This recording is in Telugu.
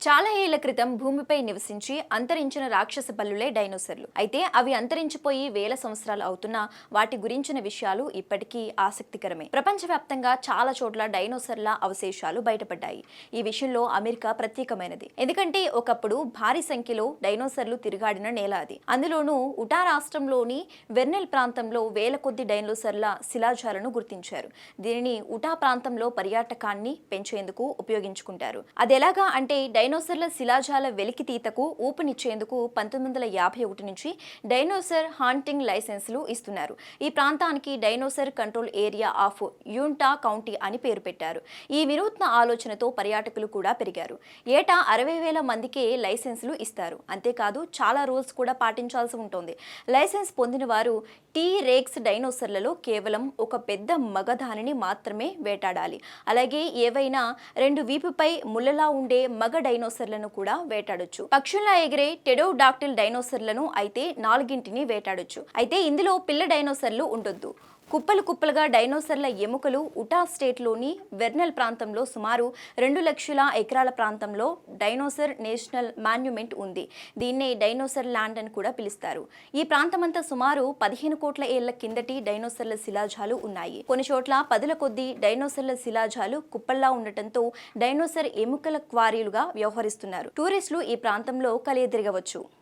చాలా ఏళ్ళ క్రితం భూమిపై నివసించి అంతరించిన రాక్షస బల్లులే డైనోసర్లు. అయితే అవి అంతరించిపోయి వేల సంవత్సరాలు అవుతున్నా వాటి గురించిన విషయాలు ఇప్పటికీ ఆసక్తికరమే. ప్రపంచవ్యాప్తంగా చాలా చోట్ల డైనోసర్ల అవశేషాలు బయటపడ్డాయి. ఈ విషయంలో అమెరికా ప్రత్యేకమైనది. ఎందుకంటే ఒకప్పుడు భారీ సంఖ్యలో డైనోసర్లు తిరుగాడిన నేల అది. అందులోనూ ఉటా రాష్ట్రంలోని వెర్నెల్ ప్రాంతంలో వేల కొద్ది డైనోసర్ల శిలాజాలను గుర్తించారు. దీనిని ఉటా ప్రాంతంలో పర్యాటకాన్ని పెంచేందుకు ఉపయోగించుకుంటారు. అది ఎలాగా అంటే డైనోసర్ల శిలాజాల వెలికితీతకు ఊపునిచ్చేందుకు పంతొమ్మిది వందల యాభై ఒకటి నుంచి డైనోసర్ హాంటింగ్ లైసెన్సులు ఇస్తున్నారు. ఈ ప్రాంతానికి dinosaur control area of Uintah county అని పేరు పెట్టారు. ఈ వినూత్న ఆలోచనతో పర్యాటకులు కూడా పెరిగారు. ఏటా అరవై వేల మందికే లైసెన్సులు ఇస్తారు. అంతేకాదు చాలా రూల్స్ కూడా పాటించాల్సి ఉంటుంది. లైసెన్స్ పొందిన వారు టీ రేక్స్ డైనోసర్లలో కేవలం ఒక పెద్ద మగధానిని మాత్రమే వేటాడాలి. అలాగే ఏవైనా రెండు వీపుపై ముళ్ళలా ఉండే మగ డైనోసర్లను కూడా వేటాడొచ్చు. పక్షుల్లా ఎగిరే టెడోడాక్టిల్ డైనోసర్లను అయితే నాలుగింటిని వేటాడొచ్చు. అయితే ఇందులో పిల్ల డైనోసర్లు ఉండొద్దు. కుప్పలు కుప్పలుగా డైనోసర్ల ఎముకలు ఉటా స్టేట్లోని వెర్నెల్ ప్రాంతంలో సుమారు రెండు లక్షల ఎకరాల ప్రాంతంలో డైనోసర్ నేషనల్ మాన్యుమెంట్ ఉంది. దీన్నే డైనోసర్ ల్యాండ్ అని కూడా పిలుస్తారు. ఈ ప్రాంతమంతా సుమారు పదిహేను కోట్ల ఏళ్ళ కిందటి డైనోసర్ల శిలాజాలు ఉన్నాయి. కొన్ని చోట్ల పదుల కొద్ది డైనోసర్ల శిలాజాలు కుప్పల్లా ఉండటంతో డైనోసర్ ఎముకల క్వారీలుగా వ్యవహరిస్తున్నారు. టూరిస్టులు ఈ ప్రాంతంలో కలియదిరగవచ్చు.